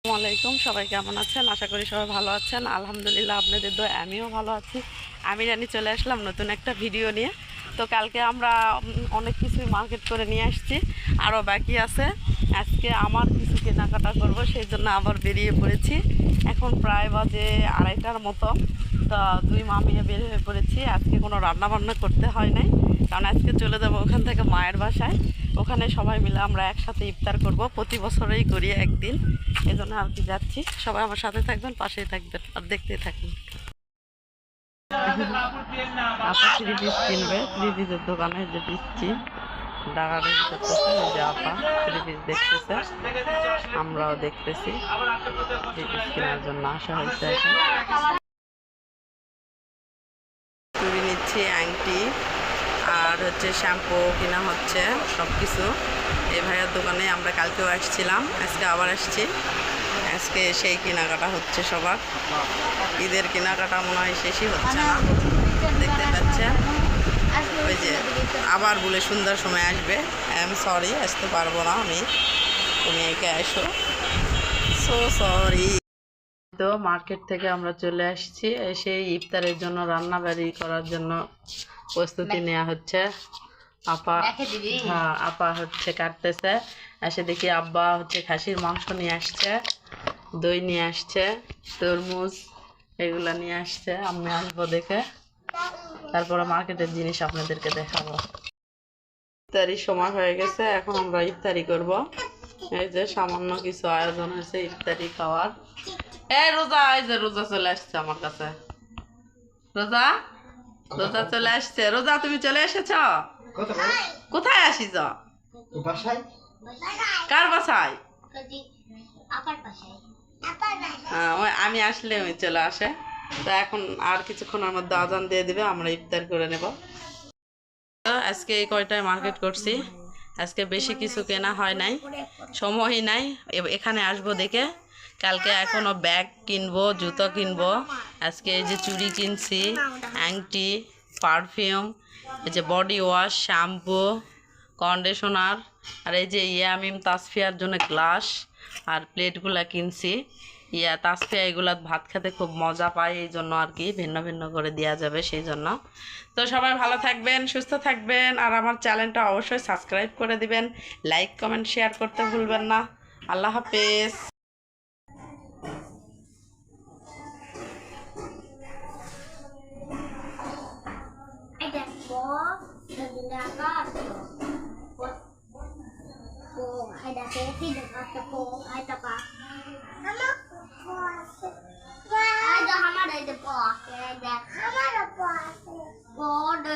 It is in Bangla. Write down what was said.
আসসালামু আলাইকুম, সবাই কেমন আছেন? আশা করি সবাই ভালো আছেন। আলহামদুলিল্লাহ আপনাদের দোয়া আমিও ভালো আছি। আমি জানি চলে আসলাম নতুন একটা ভিডিও নিয়ে। তো কালকে আমরা অনেক কিছুই মার্কেট করে নিয়ে আসছি, আরও বাকি আছে। আজকে আমার কিছু কেনাকাটা করব, সেই জন্য আবার বেরিয়ে পড়েছি। এখন প্রায় বাজে আড়াইটার মতো। তো দুই মামিয়ে বের হয়ে পড়েছি। আজকে কোনো রান্না বান্না করতে হয় নাই। কারণ আজকে চলে যাব ওখান থেকে মায়ের বাসায়। ওখানে সবাই মিলে আমরা একসাথে ইফতার করব। প্রতি বছরেই করি একদিন। এই জন্য আর কি যাচ্ছি। সবাই আমার সাথে থাকবেন, পাশেই থাকবেন আর দেখতে থাকবেন আপা থ্রি পিস কিনবে। থ্রি পিসের দোকানে যে দিচ্ছি ডাকাডাকি করতেছে যে আপা থ্রি পিস দেখতেছে। আমরাও দেখতেছি। থ্রি পিস কেনার জন্য আসা হয়েছে এখন। চুড়ি নিচ্ছি আংটি। আর হচ্ছে শ্যাম্পু, কেনা হচ্ছে সব কিছু এই ভাইয়ার দোকানে আমরা কালকেও আসছিলাম, আজকে আবার আসছি। আজকে সেই কেনাকাটা হচ্ছে সবার। ঈদের কেনাকাটা মনে হয় শেষই হচ্ছে না। দেখতে পাচ্ছেন ওই যে আবার বলে সুন্দর সময় আসবে। আই এম সরি আসতে পারব না আমি। তুমি একে এসো। সো সরি তো মার্কেট থেকে আমরা চলে আসছি, এসে ইফতারের জন্য রান্না বাড়ি করার জন্য। প্রস্তুতি নেওয়া হচ্ছে। আপা হ্যাঁ আপা হচ্ছে কাটতেছে। এসে দেখি আব্বা হচ্ছে খাসির মাংস নিয়ে আসছে দই নিয়ে আসছে তরমুজ এগুলা নিয়ে আসছে আমি আসব দেখে। তারপরে মার্কেটের জিনিস আপনাদেরকে দেখাবো। ইফতারির সময় হয়ে গেছে এখন আমরা ইফতারি করব। এই যে সামান্য কিছু আয়োজন হয়েছে ইফতারি খাওয়ার। এই রোজা এই যে রোজা চলে আসছে আমার কাছে। রোজা? রোজা চলে আসছে? রোজা তুমি চলে এসেছ? কোথায়? আসিছ? কার বাসায়? হ্যাঁ, ওই আমি আসলে ওই চলে আসে। তো এখন আর কিছুক্ষণের মধ্যে আজান দিয়ে দিবে আমরা ইফতার করে নেব। তো আজকে এই কয়টায় মার্কেট করছি? আজকে বেশি কিছু কেনা হয় নাই সময়ই নাই। এখানে আসব দেখে। কালকে এখনও ব্যাগ কিনবো, জুতো কিনবো। আজকে এই যে চুড়ি কিনছি, আংটি, পারফিউম, এই যে বডি ওয়াশ, শ্যাম্পু, কন্ডিশনার, আর এই যে ইয়ামিম তাসফিয়ার জন্য গ্লাস আর প্লেটগুলা কিনছি। ইয়া তাসফিয়া এগুলা ভাত খেতে খুব মজা পায়, এই জন্য আর কি ভিন্ন ভিন্ন করে দেওয়া যাবে সেই জন্য। তো সবাই ভালো থাকবেন, সুস্থ থাকবেন, আর আমার চ্যানেলটা অবশ্যই সাবস্ক্রাইব করে দিবেন। লাইক, কমেন্ট, শেয়ার করতে ভুলবেন না। আল্লাহ হাফেজ। kung ay dati dagat kung ay tapa kama ay da hamada po ay da hamada po ko do